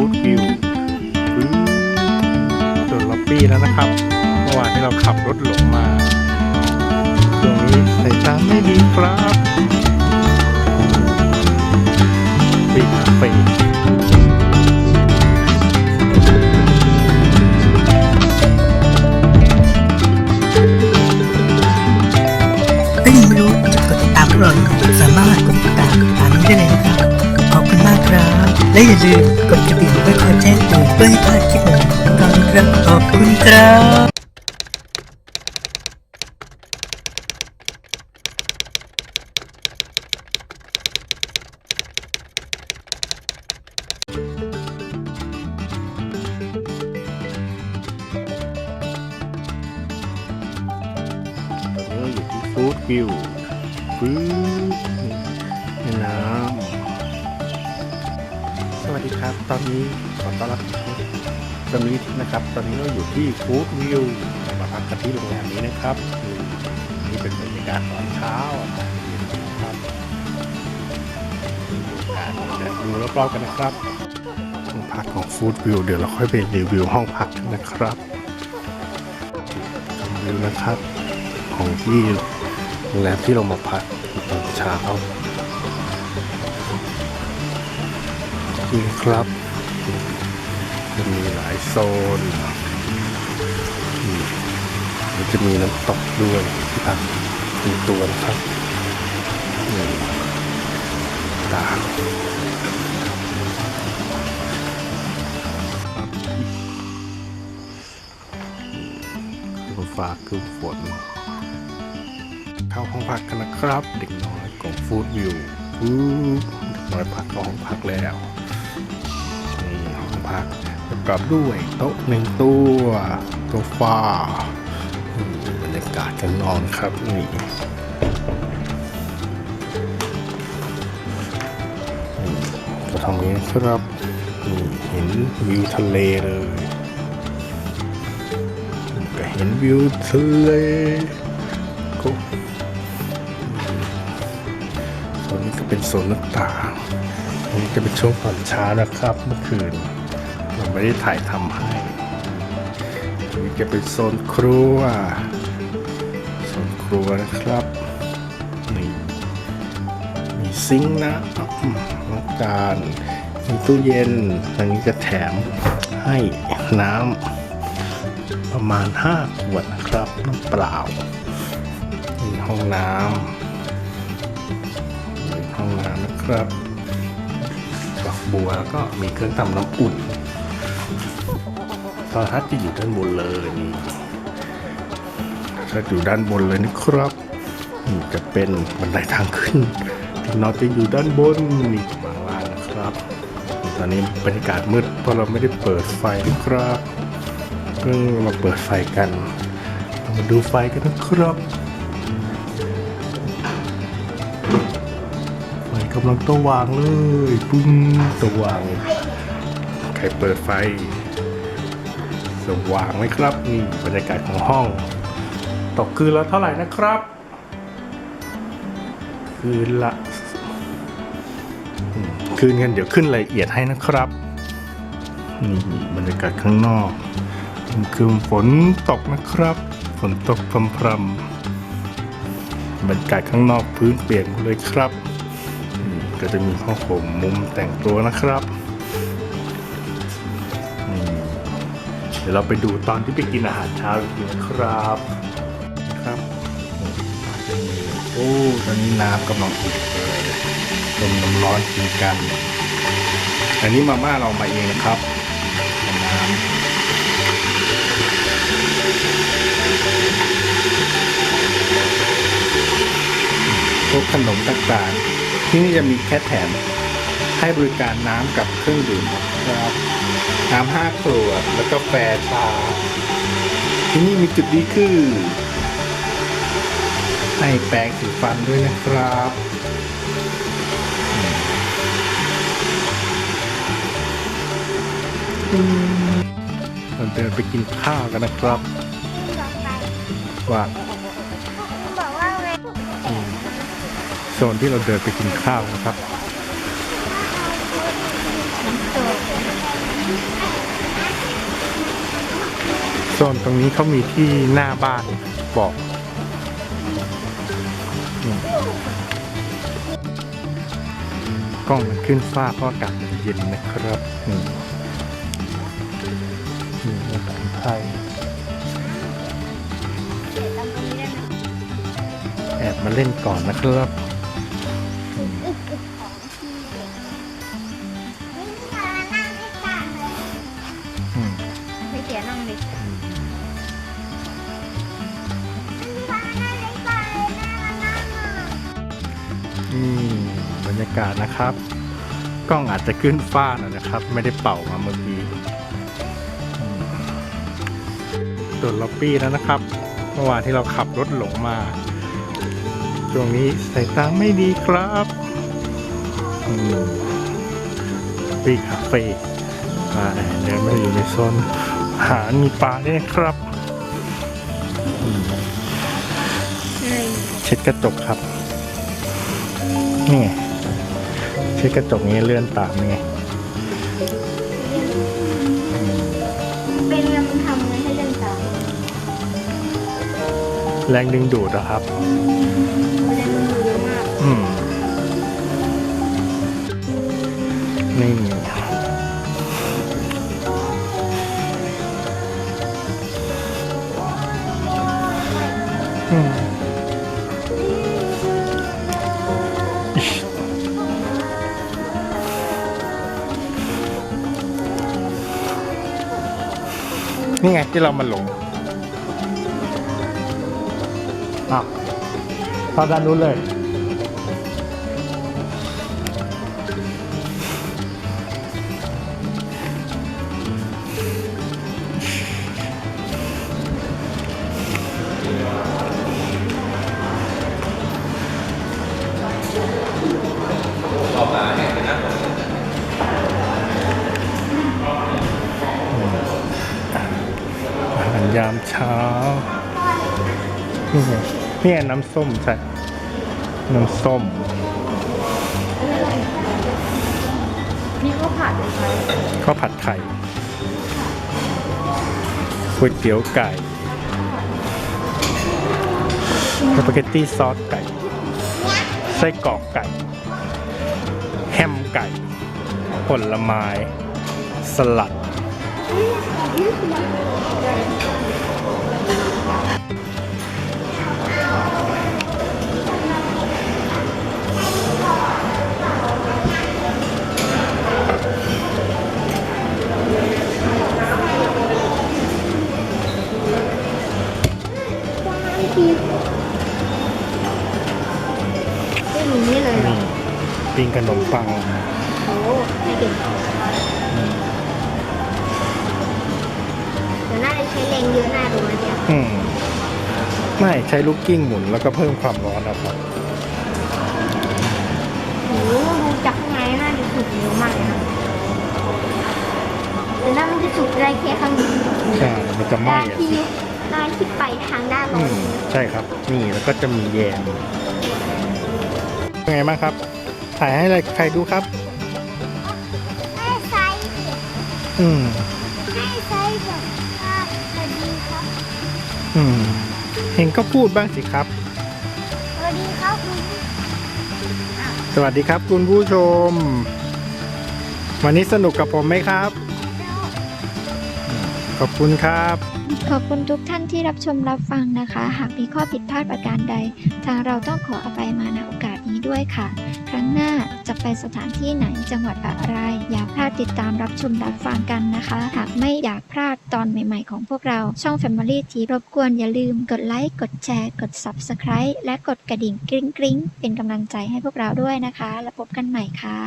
ฟูดวิวส่วนล็อบบี้แล้วนะครับ เมื่อวานที่เราขับรถหลงมา ตรงนี้สายตาไม่ดีครับปีคาเฟ่ถ้ายังไม่รู้จะกดติดตามพวกเราสามารถกดติดตามตามนี้ได้เลยนะครับ ขอบคุณมากครับ และอย่าลืมกดกระดิ่ง ครับ ขอบคุณครับอนนี้เราอยู่ที่ฟูดวิวฟื้นแม่น้ำสวัสดีครับ ตอนนี้ขอต้อนรับ สมิธนะครับ ตอนนี้เราอยู่ที่ฟูดวิวมาพักกันที่โรงแรมนี้นะครับนี่เป็นบรรยากาศตอนเช้านะครับเดี๋ยวดูรอบๆกันนะครับห้องพักของฟูดวิวเดี๋ยวเราค่อยไปรีวิวห้องพักนะครับชมวิวนะครับ ของที่โรงแรมที่เรามาพักตอนเช้านี่ครับ โซนมแล้วจะมีน้ำตกด้วยที่พักเป็นตัวนะครับตาคืองฟ้าคือฝนเข้าห้องพักกันนะครับ เด็กน้อยของฟูดวิวเด็กน้อยพักเข้าห้องพักแล้วนี่ห้องพัก กอบด้วยโต๊ะหนึ่งตัวโซฟาอืมบรรยากาศกันนอนครับนี่ก็ทำนี้ครับนี่เห็นวิวทะเลเลยก็เห็นวิวทะเลก็ส่วนนี้ก็เป็นโซนหน้าต่างนนี้จะเป็นช่วงตอนเช้านะครับเมื่อคืน ไม่ได้ถ่ายทำให้นนี้จะเป็นโซนครัวโซนครัวนะครับนี่มีซิงค์นะอืมล้างจานมีตู้เย็นอันนี้จะแถมให้น้ำประมาณ 5 ขวดนะครับน้ำเปล่ามีห้องน้ำห้องน้ำนะครับฝักบัวแล้วก็มีเครื่องทำน้ำอุ่น รทัศน์จะอยู่ด้านบนเลยนี่ถ้าอยู่ด้านบนเลยนะครับนี่จะเป็นบันไดทางขึ้นที่นอนจะอยู่ด้านบนนี่บางลานนะครับ ตอนนี้บรรยากาศมืดเพราะเราไม่ได้เปิดไฟนะครับเพิ่งมาเปิดไฟกันมาดูไฟกันนะครับไฟกำลังต้องวางเลยปุ้งสว่างใครเปิดไฟ สว่างไหมครับนี่บรรยากาศของห้อง ตกคืนละเท่าไหร่นะครับ คืนละ คืนกันเดี๋ยวขึ้นรายละเอียดให้นะครับนี่บรรยากาศข้างนอกคือฝนตกนะครับ ฝนตกพรำๆบรรยากาศข้างนอกพื้นเปียกเลยครับ ก็จะมีผ้าห่มมุมแต่งตัวนะครับ ดี๋ยวเราไปดูตอนที่ไปกินอาหารเช้าอีกทีนะครับครับโอ้ตอนนี้น้ำกำลังอุ่นเลยต้มน้ำร้อนกินกัน อันนี้มาม่าเรามาเองนะครับน้ำพวกขนมต่างๆ ที่นี่จะมีแค่แถม ให้บริการน้ำกับเครื่องดื่มนะครับน้ำห้าขวดแล้วก็แฟชา ที่นี่มีจุดดีคือให้แปรงสีฟันด้วยนะครับอืมเราเดินไปกินข้าวกันนะครับว่าบอกว่าเวอืมโซนที่เราเดินไปกินข้าวนะครับ โซนตรงนี้เขามีที่หน้าบ้านบอกกล้องมันขึ้นฟ้าเพราะอากาศมันเย็นนะครับนี่นี่ภาษาไทยแอบมาเล่นก่อนนะครับ รยากาศนะครับ กล้องอาจจะขึ้นฟ้าหน่อยนะครับ ไม่ได้เป่ามาเมื่อกี้อืมโดนล็อบบี้แล้วนะครับ เมื่อวานที่เราขับรถหลงมาช่วงนี้สายตาไม่ดีครับปีคาเฟ่เดินมาอยู่ในโซนอาหารมีปลาด้วยครับเช็ดกระจกครับ นี่ไง เช็ดกระจกนี้เลื่อนตามนี่ไงเป็นเรื่องทำไงให้เล่นตามแรงดึงดูดนะครับเล่นมือเยอะมากอืมนี่อืม นี่ไงที่เรามาหลงอะเข้าด้านนู้นเลย ไงนี่ไงน้ำส้มใช่ น้ำส้ม นี่ก็ผัดเลยค่ะข้าวผัดไข่ก๋วยเตี๋ยวไก่สปาเกตตี้ซอสไก่ ไส้กรอกไก่ แฮมไก่ ผลไม้ สลัด ปิ้งขนมปังโอ้ไม่เก่งเดี๋ยวน่าจะใช้แรงเยอะหน้าดูนะเนี่ยอืมไม่ใช้ลูกกิ้งหมุนแล้วก็เพิ่มความร้อนนะครับโอ้ดูจากข้างในน่าจะสุกเร็วมากเลยนะแต่น่ามันจะสุกได้แค่ข้างนี้ใช่มันจะไหม้ด้านอะที่สิด้านที่ไปทางด้านอืร้อนมใช่ครับ นี่แล้วก็จะมีแยมเป็นไงบ้างครับ ถ่ายให้ใครดูครับ ให้ไซส์อืมให้ไซส์แบบว่าสวัสดีครับอืมเห็นก็พูดบ้างสิครับ สวัสดีครับคุณสวัสดีครับคุณผู้ชม วันนี้สนุกกับผมไหมครับ ขอบคุณครับ ขอบคุณทุกท่านที่รับชมรับฟังนะคะ หากมีข้อผิดพลาดประการใด ทางเราต้องขออภัยมาณโอกาสนี้ด้วยค่ะ ครั้งหน้าจะไปสถานที่ไหนจังหวัดอะไร อย่าพลาดติดตามรับชมรับฟังกันนะคะ หากไม่อยากพลาดตอนใหม่ๆของพวกเราช่อง Family ทีรบกวนอย่าลืมกดไลค์กดแชร์กด Subscribe และกดกระดิ่งกริ๊งกริ๊งๆเป็นกำลังใจให้พวกเราด้วยนะคะ แล้วพบกันใหม่ค่ะ